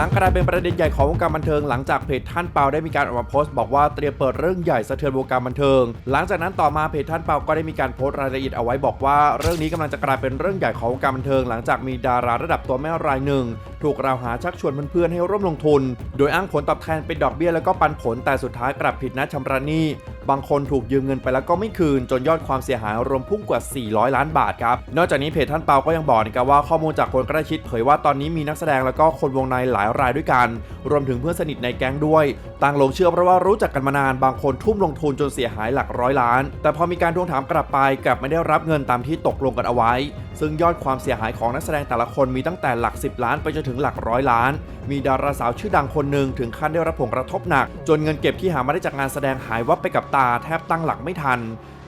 ลังกลายเป็นประเด็นใหญ่ของวงการบันเทิงหลังจากเพจท่านเปาได้มีการออกมาโพสต์บอกว่าเตรียมเปิดเรื่องใหญ่สะเทือนวงการบันเทิง หลังจากนั้นต่อมาเพจท่านเปาก็ได้มีการโพสต์รายละเอียดเอาไว้บอกว่าเรื่องนี้กำลังจะกลายเป็นเรื่องใหญ่ของวงการบันเทิง หลังจากมีดาราระดับตัวแม่รายหนึ่ง ถูกกล่าวหาชักชวนเพื่อนๆให้ร่วมลงทุน โดยอ้างผลตอบแทนเป็นดอกเบี้ยแล้วก็ปันผลแต่สุดท้ายกลับผิดนัดชำระหนี้ บางคนถูกยืมเงินไปแล้วก็ไม่คืน จนยอดความเสียหายรวมพุ่งกว่า 400 ล้านบาทครับ นอกจากนี้เพจท่านเปาก็ยังบอกนะครับว่าข้อมูลจากคนใกล้ชิดเผยว่าตอนนี้มีนักแสดงแล้วก็คนวงในหลายรายด้วยกัน รวมถึงเพื่อนสนิทในแก๊งด้วย ต่างหลงเชื่อเพราะว่ารู้จักกันมานานบางคนทุ่มลงทุนจนเสียหายหลักร้อยล้าน แต่พอมีการทวงถามกลับไปกลับไม่ได้รับเงินตามที่ตกลงกันเอาไว้ ซึ่งยอดความเสียหายของนักแสดงแต่ละคนมีตั้งแต่หลัก 10 ล้านไปจนถึงหลักร้อยล้าน มีดาราสาวชื่อดังคนหนึ่งถึงขั้นได้รับผลกระทบหนัก จนเงินเก็บที่หามาได้จากงานแสดงหายวับไปกับตาแทบตั้งหลักไม่ทัน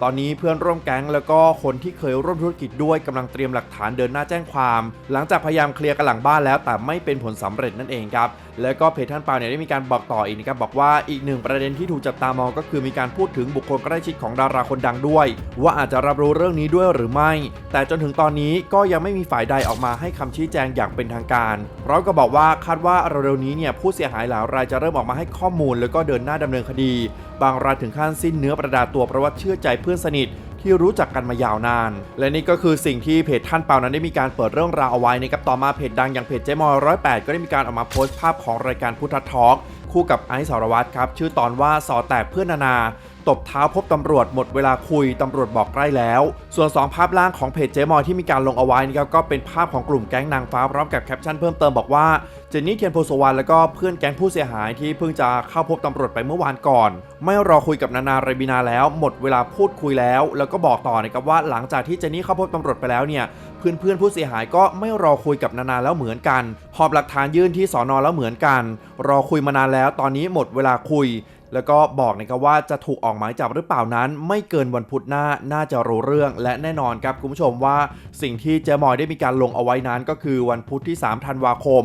ตอนนี้เพื่อนร่วมแก๊งแล้วก็คนที่เคยร่วมธุรกิจด้วยกำลังเตรียมหลักฐานเดินหน้าแจ้งความ หลังจากพยายามเคลียร์กันหลังบ้านแล้วแต่ไม่เป็นผลสำเร็จนั่นเองครับแล้วก็เพจท่านเปาเนี่ยได้มีการบอกต่ออีกนะครับบอกว่าอีกหนึ่งประเด็นที่ถูกจับตามองก็คือมีการพูดถึงบุคคลใกล้ชิดของดาราคนดังด้วย ว่าอาจจะรับรู้เรื่องนี้ด้วยหรือไม่ แต่จนถึงตอนนี้ก็ยังไม่มีฝ่ายใดออกมาให้คำชี้แจงอย่างเป็นทางการพร้อมกับบอกว่าคาดว่าเร็วๆนี้เนี่ยผู้เสียหายหลายรายจะเริ่มออกมาให้ข้อมูล แล้วก็เดินหน้าดำเนินคดี บางรายถึงขั้นสิ้นเนื้อประดาตัวเพราะว่าเชื่อใจเพื่อนสนิท ที่รู้จักกันมายาวนาน และนี่ก็คือสิ่งที่เพจท่านเปานั้นได้มีการเปิดเรื่องราวเอาไว้นะครับต่อมาเพจดังอย่างเพจเจมอยร้อยแก็ได้มีการออกมาโพสต์ภาพของรายการพุทธทอล์กคู่กับไอซ์สารวัตรครับชื่อตอนว่าสอแตกเพื่อนนานา ตบเท้าพบตำรวจหมดเวลาคุยตำรวจบอกใกล้แล้ว ส่วน 2 ภาพล่างของเพจเจมอยที่มีการลงเอาไว้นะครับก็เป็นภาพของกลุ่มแก๊งนางฟ้าพร้อมกับแคปชั่นเพิ่มเติมบอกว่าเจนนี่เทียนโพสวรรณแล้วก็เพื่อนแก๊งผู้เสียหายที่เพิ่งจะเข้าพบตำรวจไปเมื่อวานก่อน ไม่รอคุยกับนานาเรบินาแล้ว หมดเวลาพูดคุยแล้ว แล้วก็บอกต่อนะครับว่าหลังจากที่เจนนี่เข้าพบตำรวจไปแล้วเนี่ยเพื่อนเพื่อนผู้เสียหายก็ไม่รอคุยกับนานาแล้วเหมือนกันหอบหลักฐานยื่นที่สอนอแล้วเหมือนกัน รอคุยมานานแล้ว ตอนนี้หมดเวลาคุย แล้วก็บอกนะครับว่าจะถูกออกหมายจับหรือเปล่านั้น ไม่เกินวันพุธหน้าน่าจะรู้เรื่องและแน่นอนครับคุณผู้ชมว่าสิ่งที่เจมอยได้มีการลงเอาไว้นั้นก็คือวันพุธที่ 3 ธันวาคม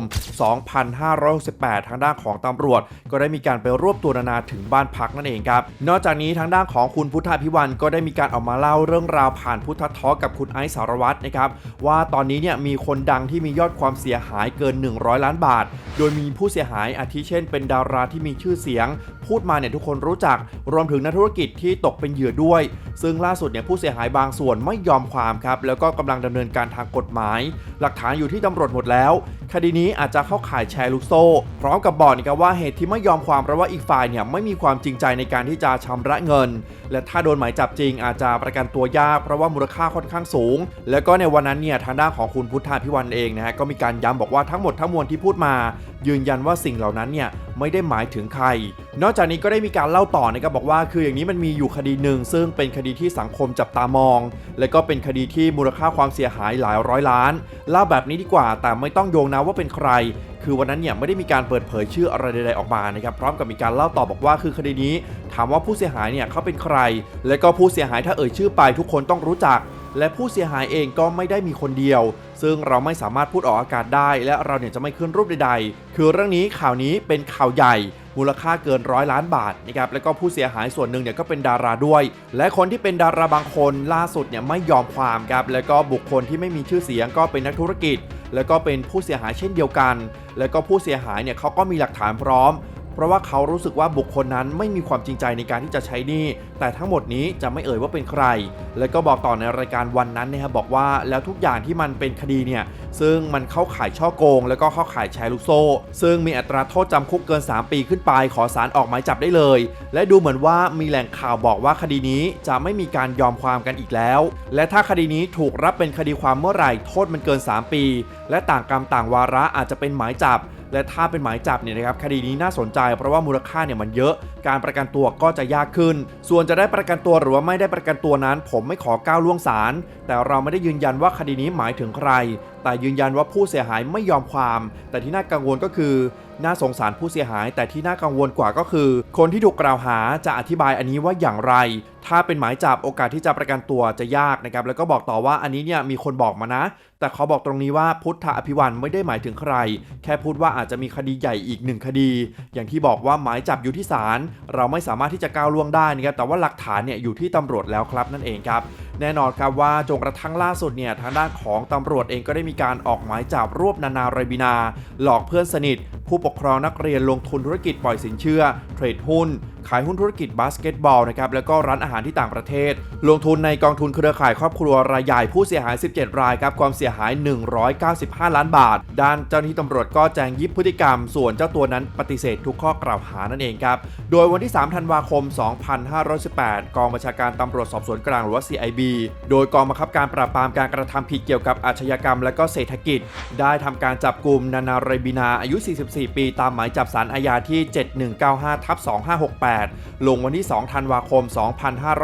2568 ทางด้านของตำรวจ ก็ได้มีการไปรวบตัวนานาถึงบ้านพักนั่นเองครับ นอกจากนี้ทางด้านของคุณพุทธพิวันก็ได้มีการออกมาเล่าเรื่องราวผ่านพุทธทอกับคุณไอซ์สารวัตรนะครับว่าตอนนี้เนี่ยมีคนดังที่มียอดความเสียหายเกิน 100 ล้านบาท โดยมีผู้เสียหายอาทิเช่น เป็นดาราที่มีชื่อเสียง พูดมาเนี่ยทุกคนรู้จักรวมถึงนักธุรกิจที่ตกเป็นเหยื่อด้วย ซึ่งล่าสุดเนี่ยผู้เสียหายบางส่วนไม่ยอมความครับแล้วก็กำลังดำเนินการทางกฎหมาย หลักฐานอยู่ที่ตำรวจหมดแล้ว คดีนี้อาจจะเข้าข่ายแชร์ลูกโซ่ พร้อมกับบอกนะครับว่าเหตุที่ไม่ยอมความเพราะว่าอีกฝ่ายเนี่ยไม่มีความจริงใจในการที่จะชำระเงิน และถ้าโดนหมายจับจริงอาจจะประกันตัวยาก เพราะว่ามูลค่าค่อนข้างสูง แล้วก็ในวันนั้นเนี่ยทางด้านของคุณพุทธาพิวันเองนะฮะก็มีการย้ำบอกว่าทั้งหมดทั้งมวลที่พูดมา ยืนยันว่าสิ่งเหล่านั้นเนี่ยไม่ได้หมายถึงใคร นอกจากนี้ก็ได้มีการเล่าต่อนะครับบอกว่า คืออย่างนี้มันมีอยู่คดีหนึ่งซึ่งเป็นคดีดีที่สังคมจับตามอง และก็เป็นคดีที่มูลค่าความเสียหายหลายร้อยล้านเล่าแบบนี้ดีกว่า แต่ไม่ต้องโยงนะว่าเป็นใคร คือวันนั้นเนี่ยไม่ได้มีการเปิดเผยชื่ออะไรใดๆออกมานะครับพร้อมกับมีการเล่าต่อบอกว่าคือคดีนี้ ถามว่าผู้เสียหายเนี่ยเขาเป็นใคร และก็ผู้เสียหายถ้าเอ่ยชื่อไปทุกคนต้องรู้จักและผู้เสียหายเองก็ไม่ได้มีคนเดียว ซึ่งเราไม่สามารถพูดออกอากาศได้ และเราเนี่ยจะไม่ขึ้นรูปใดๆ คือเรื่องนี้ข่าวนี้เป็นข่าวใหญ่ มูลค่าเกินร้อยล้านบาทนะครับแล้วก็ผู้เสียหายส่วนหนึ่งเนี่ยก็เป็นดาราด้วย และคนที่เป็นดาราบางคนล่าสุดเนี่ยไม่ยอมความครับแล้วก็บุคคลที่ไม่มีชื่อเสียงก็เป็นนักธุรกิจ แล้วก็เป็นผู้เสียหายเช่นเดียวกัน แล้วก็ผู้เสียหายเนี่ยเขาก็มีหลักฐานพร้อม เพราะว่าเขารู้สึกว่าบุคคลนั้นไม่มีความจริงใจในการที่จะใช้หนี้ แต่ทั้งหมดนี้จะไม่เอ่ยว่าเป็นใคร และก็บอกต่อในรายการวันนั้นนะครับบอกว่าแล้วทุกอย่างที่มันเป็นคดีเนี่ยซึ่งมันเข้าข่ายช่อโกง แล้วก็เข้าข่ายแชร์ลูกโซ่ ซึ่งมีอัตราโทษจำคุกเกิน 3 ปีขึ้นไป ขอสารออกหมายจับได้เลย และดูเหมือนว่ามีแหล่งข่าวบอกว่าคดีนี้จะไม่มีการยอมความกันอีกแล้ว และถ้าคดีนี้ถูกรับเป็นคดีความเมื่อไหร่โทษมันเกิน 3 ปี และต่างกรรมต่างวาระอาจจะเป็นหมายจับ และถ้าเป็นหมายจับเนี่ยนะครับคดีนี้น่าสนใจ เพราะว่ามูลค่าเนี่ยมันเยอะ การประกันตัวก็จะยากขึ้น ส่วนจะได้ประกันตัวหรือว่าไม่ได้ประกันตัวนั้น ผมไม่ขอก้าวล่วงศาลแต่เราไม่ได้ยืนยันว่าคดีนี้หมายถึงใคร แต่ยืนยันว่าผู้เสียหายไม่ยอมความ แต่ที่น่ากังวลก็คือ น่าสงสารผู้เสียหาย แต่ที่น่ากังวลกว่าก็คือ คนที่ถูกกล่าวหาจะอธิบายอันนี้ว่าอย่างไร ถ้าเป็นหมายจับโอกาสที่จะประกันตัวจะยากนะครับ แล้วก็บอกต่อว่าอันนี้เนี่ยมีคนบอกมานะ แต่เขาบอกตรงนี้ว่าพุทธอภิวันไม่ได้หมายถึงใคร แค่พูดว่าอาจจะมีคดีใหญ่อีกหนึ่งคดี อย่างที่บอกว่าหมายจับอยู่ที่ศาลเราไม่สามารถที่จะก้าวล่วงได้นะครับแต่ว่าหลักฐานเนี่ยอยู่ที่ตำรวจแล้วครับนั่นเองครับ แน่นอนครับว่าจนกระทั่งล่าสุดเนี่ยทางด้านของตำรวจเองก็ได้มีการออกหมายจับรวบนานาไรบินา หลอกเพื่อนสนิท ผู้ปกครองนักเรียนลงทุนธุรกิจปล่อยสินเชื่อ เทรดหุ้น ขายหุ้นธุรกิจบาสเกตบอลนะครับแล้วก็ร้านอาหารที่ต่างประเทศ ลงทุนในกองทุนเครือข่ายครอบครัวรายใหญ่ผู้เสียหาย 17 รายครับความเสียหาย 195 ล้านบาท ด้านเจ้าหน้าที่ตำรวจก็แจ้งยิบพฤติกรรม ส่วนเจ้าตัวนั้นปฏิเสธทุกข้อกล่าวหานั่นเองครับโดยวันที่ 3 ธันวาคม 2518 กองบัญชาการตำรวจสอบสวนกลางหรือว่า CIB โดยกองบังคับการปราบปรามการกระทำผิดเกี่ยวกับอาชญากรรมและก็เศรษฐกิจ ได้ทำการจับกลุ่มนานาเรบินาอายุ 44 ปี ตามหมายจับสารอาญาที่ 7195ทับ2568ลงวันที่ 2 ธันวาคม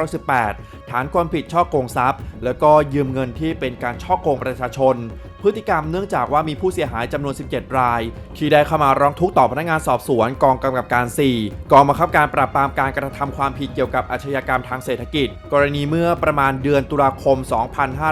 2518 ฐานความผิดช่อโกงทรัพย์ แล้วก็ยืมเงินที่เป็นการช่อโกงประชาชน พฤติกรรมเนื่องจากว่ามีผู้เสียหายจำนวน 17 ราย ที่ได้เข้ามาร้องทุกข์ต่อพนักงานสอบสวนกองกำกับการ 4 กองบังคับการปราบปรามการกระทำความผิดเกี่ยวกับอาชญากรรมทางเศรษฐกิจ กรณีเมื่อประมาณเดือนตุลาคม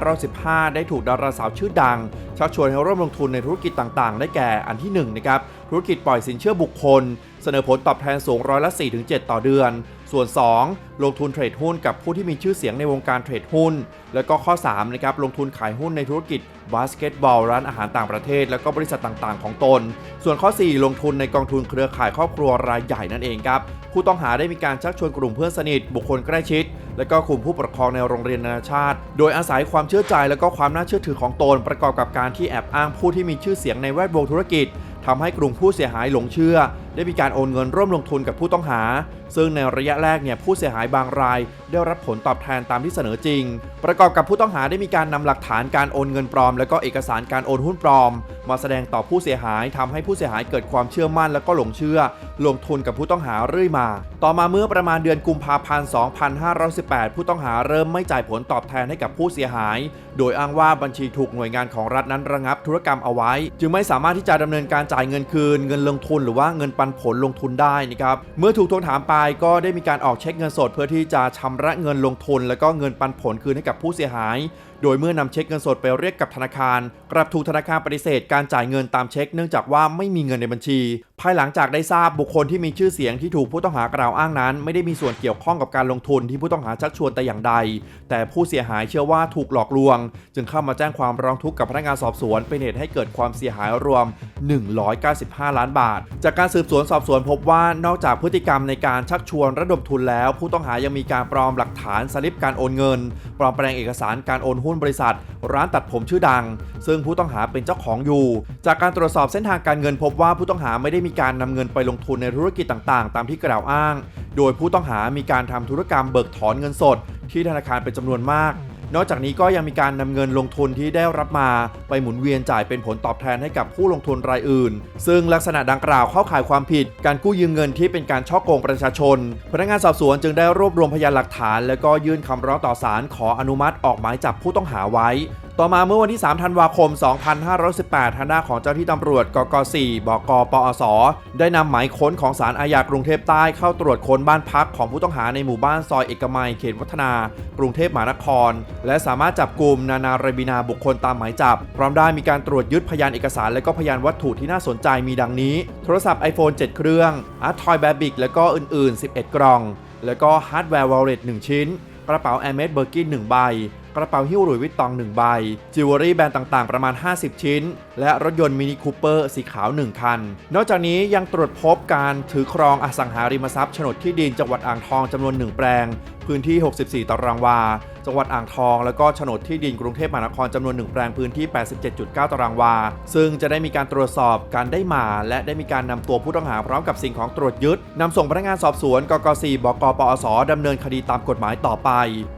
2515 ได้ถูกดาราสาวชื่อดัง ชักชวนให้ร่วมลงทุนในธุรกิจต่างๆ ได้แก่อันที่1นะครับธุรกิจปล่อยสินเชื่อบุคคล เสนอผลตอบแทนสูงร้อยละ4-7 ต่อเดือน ส่วน 2 ลงทุนเทรดหุ้นกับผู้ที่มีชื่อเสียงในวงการเทรดหุ้น แล้วก็ข้อ3นะครับลงทุนขายหุ้นในธุรกิจบาสเกตบอลร้านอาหารต่างประเทศ แล้วก็บริษัทต่างๆ ของตน ส่วนข้อ 4 ลงทุนในกองทุนเครือข่ายครอบครัวรายใหญ่นั่นเองครับผู้ต้องหาได้มีการชักชวนกลุ่มเพื่อนสนิทบุคคลใกล้ชิด และก็กลุ่มผู้ปกครองในโรงเรียนนานาชาติ โดยอาศัยความเชื่อใจและก็ความน่าเชื่อถือของตน ประกอบกับการที่แอบอ้างผู้ที่มีชื่อเสียงในแวดวงธุรกิจทำให้กลุ่มผู้เสียหายหลงเชื่อได้มีการโอนเงินร่วมลงทุนกับผู้ต้องหา ซึ่งในระยะแรกเนี่ยผู้เสียหายบางราย ได้รับผลตอบแทนตามที่เสนอจริง ประกอบกับผู้ต้องหาได้มีการนำหลักฐานการโอนเงินปลอม และก็เอกสารการโอนหุ้นปลอม มาแสดงต่อผู้เสียหายทำให้ผู้เสียหายเกิดความเชื่อมั่น และก็หลงเชื่อ ลงทุนกับผู้ต้องหาเรื่อยมา ต่อมาเมื่อประมาณเดือนกุมภาพันธ์ 2518 ผู้ต้องหาเริ่มไม่จ่ายผลตอบแทนให้กับผู้เสียหาย โดยอ้างว่าบัญชีถูกหน่วยงานของรัฐนั้นระงับธุรกรรมเอาไว้ จึงไม่สามารถที่จะดำเนินการจ่ายเงินคืนเงินลงทุนหรือว่าเงินปันผลลงทุนได้นะครับเมื่อถูกทวงถามไปก็ได้มีการออกเช็คเงินสด เพื่อที่จะชำระเงินลงทุน แล้วก็เงินปันผลคืนให้กับผู้เสียหาย โดยเมื่อนำเช็คเงินสดไปเรียกกับธนาคาร กลับถูกธนาคารปฏิเสธการจ่ายเงินตามเช็คเนื่องจากว่าไม่มีเงินในบัญชี ภายหลังจากได้ทราบบุคคลที่มีชื่อเสียงที่ถูกผู้ต้องหากล่าวอ้างนั้น ไม่ได้มีส่วนเกี่ยวข้องกับการลงทุนที่ผู้ต้องหาชักชวนแต่อย่างใด แต่ผู้เสียหายเชื่อว่าถูกหลอกลวง จึงเข้ามาแจ้งความร้องทุกข์กับพนักงานสอบสวนเป็นเหตุให้เกิดความเสียหายรวม 195 ล้านบาท จากการสืบสวนสอบสวนพบว่านอกจากพฤติกรรมในการชักชวนระดมทุนแล้ว ผู้ต้องหายังมีการปลอมหลักฐานสลิปการโอนเงิน ปลอมแปลงเอกสารการโอนหุ้นบริษัท ร้านตัดผมชื่อดัง ซึ่งผู้ต้องหาเป็นเจ้าของอยู่ จากการตรวจสอบเส้นทางการเงินพบว่าผู้ต้องหาไม่ได้มีการนำเงินไปลงทุนในธุรกิจต่างๆ ตามที่กล่าวอ้าง โดยผู้ต้องหามีการทำธุรกรรมเบิกถอนเงินสด ที่ธนาคารเป็นจำนวนมาก นอกจากนี้ก็ยังมีการนำเงินลงทุนที่ได้รับมาไปหมุนเวียนจ่ายเป็นผลตอบแทนให้กับผู้ลงทุนรายอื่น ซึ่งลักษณะดังกล่าวเข้าข่ายความผิด การกู้ยืมเงินที่เป็นการช่อโกงประชาชน พนักงานสอบสวนจึงได้รวบรวมพยานหลักฐาน แล้วก็ยื่นคำร้องต่อศาลขออนุมัติออกหมายจับผู้ต้องหาไว้ ต่อมาเมื่อวันที่ 3 ธันวาคม 2518ทางด้านของเจ้าที่ตำรวจกก4บกปอส ได้นำหมายค้นของศาลอาญากรุงเทพใต้เข้าตรวจค้นบ้านพักของผู้ต้องหาในหมู่บ้านซอยเอกมัยเขตวัฒนา กรุงเทพมหานคร และสามารถจับกลุ่มนานาเรบินาบุคคลตามหมายจับ พร้อมได้มีการตรวจยึดพยานเอกสาร และก็พยานวัตถุที่น่าสนใจมีดังนี้ โทรศัพท์ iPhone 7 เครื่องอาร์ทอยแบบบิกและก็อื่น ๆ 11 กล่อง แล้วก็ฮาร์ดแวร์วอลเล็ต1ชิ้น กระเป๋า a i r m e d Birkin 1ใบ กระเป๋าหิ้วหลุยวิตตอง 1 ใบ จิวเวลรี่แบรนด์ต่างๆ ประมาณ 50 ชิ้น และรถยนต์มินิคูเปอร์สีขาว 1 คัน นอกจากนี้ยังตรวจพบการถือครองอสังหาริมทรัพย์โฉนดที่ดินจังหวัดอ่างทองจำนวน 1 แปลง พื้นที่ 64 ตารางวา จังหวัดอ่างทอง แล้วก็โฉนดที่ดินกรุงเทพมหานครจำนวน1แปลงพื้นที่ 87.9 ตารางวา ซึ่งจะได้มีการตรวจสอบการได้มา และได้มีการนำตัวผู้ต้องหาพร้อมกับสิ่งของตรวจยึดนำส่งพนักงานสอบสวนกก4บกปอสดำเนินคดีตามกฎหมายต่อไป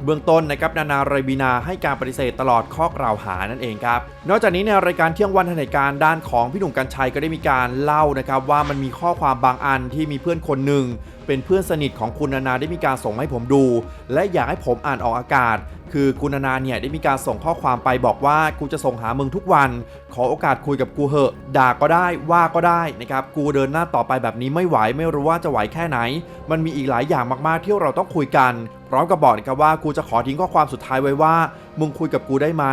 เบื้องต้นนะครับนานาไรบีนาให้การปฏิเสธตลอดข้อกล่าวหานั่นเองครับนอกจากนี้ในรายการเที่ยงวันทันเหตุการณ์ด้านของพี่หนุ่มกัญชัยก็ได้มีการเล่านะครับว่ามันมีข้อความบางอันที่มีเพื่อนคนหนึ่งเป็นเพื่อนสนิทของคุณนานาได้มีการส่งให้ผมดูและอยากให้ผมอ่านออกอากาศ คือคุณนานาเนี่ยได้มีการส่งข้อความไปบอกว่ากูจะส่งหามึงทุกวัน ขอโอกาสคุยกับกูเหอะ ด่าก็ได้ว่าก็ได้นะครับกูเดินหน้าต่อไปแบบนี้ไม่ไหวไม่รู้ว่าจะไหวแค่ไหน มันมีอีกหลายอย่างมากๆที่เราต้องคุยกัน พร้อมกับบอกนะครับว่ากูจะขอทิ้งข้อความสุดท้ายไว้ว่า มึงคุยกับกูได้ไหม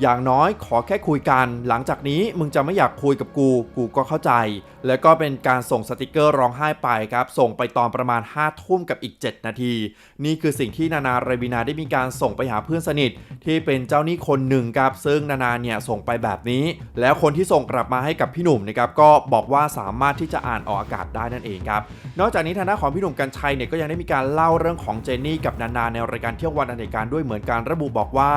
อย่างน้อยขอแค่คุยกัน หลังจากนี้มึงจะไม่อยากคุยกับกู กูก็เข้าใจ แล้วก็เป็นการส่งสติกเกอร์ร้องไห้ไปครับ ส่งไปตอนประมาณ5้าทุ่มกับอีก 7 นาที นี่คือสิ่งที่นานาเรบินาได้มีการส่งไปหาเพื่อนสนิท ที่เป็นเจ้าหนี้คนหนึ่งครับ ซึ่งนานาเนี่ยส่งไปแบบนี้ แล้วคนที่ส่งกลับมาให้กับพี่หนุ่มนะครับ ก็บอกว่าสามารถที่จะอ่านออกอากาศได้นั่นเองครับ นอกจากนี้ทางด้านของพี่หนุ่มกัญชัยเนี่ยก็ยังได้มีการเล่าเรื่องของเจนนี่กับนานาในรายการเที่ยววันอันเหตุการด้วยเหมือนการระบุบอกว่า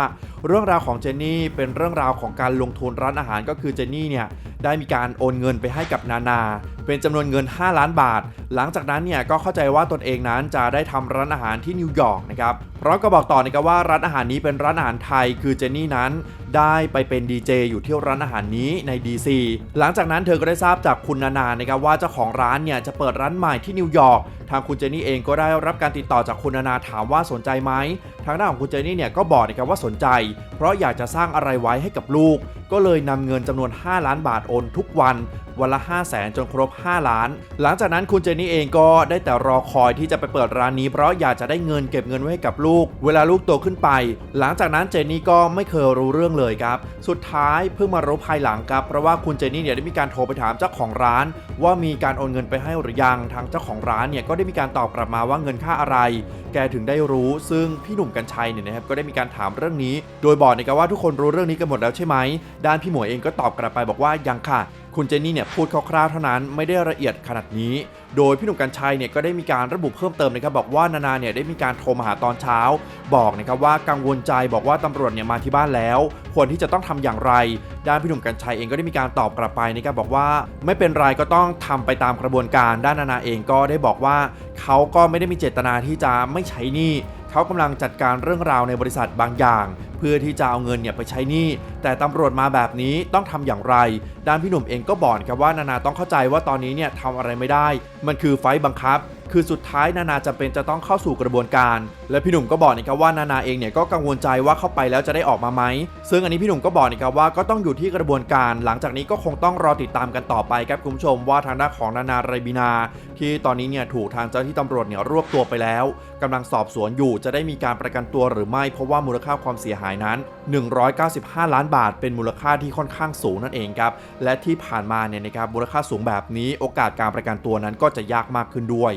เรื่องราวของเจนนี่เป็นเรื่องราวของการลงทุนร้านอาหารก็คือเจนนี่เนี่ย ได้มีการโอนเงินไปให้กับนานา เป็นจำนวนเงิน 5 ล้านบาท หลังจากนั้นเนี่ยก็เข้าใจว่าตนเองนั้นจะได้ทำร้านอาหารที่นิวยอร์กนะครับพร้อมก็บอกต่อนะครับว่าร้านอาหารนี้เป็นร้านอาหารไทย คือเจนนี่นั้นได้ไปเป็นดีเจอยู่ที่ร้านอาหารนี้ใน DC หลังจากนั้นเธอก็ได้ทราบจากคุณนานานะครับว่าเจ้าของร้านเนี่ยจะเปิดร้านใหม่ที่นิวยอร์กทางคุณเจนนี่เองก็ได้รับการติดต่อจากคุณนานาถามว่าสนใจไหมทางด้านของคุณเจนนี่เนี่ยก็บอกนะครับว่าสนใจ เพราะอยากจะสร้างอะไรไว้ให้กับลูกก็เลยนำเงินจำนวน 5 ล้านบาทโอนทุกวัน วันละ 5 0 0แสนจนครบ 5 ล้าน หลังจากนั้นคุณเจนี่เองก็ได้แต่รอคอยที่จะไปเปิดร้านนี้เพราะอยากจะได้เงินเก็บเงินไว้ให้กับลูก เวลาลูกโตขึ้นไป หลังจากนั้นเจนี่ก็ไม่เคยรู้เรื่องเลยครับ สุดท้ายเพิ่งมารู้ภายหลังครับเพราะว่าคุณเจนนี่เนี่ยได้มีการโทรไปถามเจ้าของร้าน ว่ามีการโอนเงินไปให้หรือยังทางเจ้าของร้านเนี่ยก็ได้มีการตอบกลับมาว่าเงินค่าอะไร แกถึงได้รู้ซึ่งพี่หนุ่มกัญชัยเนี่ยนะครับก็ได้มีการถามเรื่องนี้ โดยบอกนะครับว่าทุกคนรู้เรื่องนี้กันหมดแล้วใช่ไหมด้านพี่หมวยเองก็ตอบกลับไปบอกว่ายังค่ะ คุณเจนนี่เนี่ยพูดคร่าวๆเท่านั้นไม่ได้ละเอียดขนาดนี้ โดยพี่หนุ่มกัญชัยเนี่ยก็ได้มีการระบุเพิ่มเติมนะครับบอกว่านานาเนี่ยได้มีการโทรมาหาตอนเช้า บอกนะครับว่ากังวลใจบอกว่าตำรวจเนี่ยมาที่บ้านแล้ว ควรที่จะต้องทำอย่างไร ด้านพี่หนุ่มกัญชัยเองก็ได้มีการตอบกลับไปนะครับบอกว่าไม่เป็นไรก็ต้องทำไปตามกระบวนการ ด้านนานาเองก็ได้บอกว่าเขาก็ไม่ได้มีเจตนาที่จะไม่ใช้หนี้เขากำลังจัดการเรื่องราวในบริษัทบางอย่าง เพื่อที่จะเอาเงินเนี่ยไปใช้หนี้ แต่ตำรวจมาแบบนี้ต้องทำอย่างไร ด้านพี่หนุ่มเองก็บอกครับว่านานาต้องเข้าใจว่าตอนนี้เนี่ยทำอะไรไม่ได้ มันคือไฟบังคับ คือสุดท้ายนานาจะเป็นจะต้องเข้าสู่กระบวนการ และพี่หนุ่มก็บอกนะครับว่านานาเองเนี่ยก็กังวลใจว่าเข้าไปแล้วจะได้ออกมาไหมซึ่งอันนี้พี่หนุ่มก็บอกนะครับว่าก็ต้องอยู่ที่กระบวนการ หลังจากนี้ก็คงต้องรอติดตามกันต่อไปครับคุณผู้ชมว่าทางด้านของนานาไรบินา ที่ตอนนี้เนี่ยถูกทางเจ้าที่ตำรวจเนี่ยรวบตัวไปแล้วกำลังสอบสวนอยู่จะได้มีการประกันตัวหรือไม่เพราะว่ามูลค่าความเสียหายนั้น 195 ล้านบบาทเป็นมูลค่าที่ค่อนข้างสูงนั่นเองครับ และที่ผ่านมาเนี่ยนะครับมูลค่าสูงแบบนี้โอกาสการประกันตัวนั้นก็จะยากมากขึ้นด้วย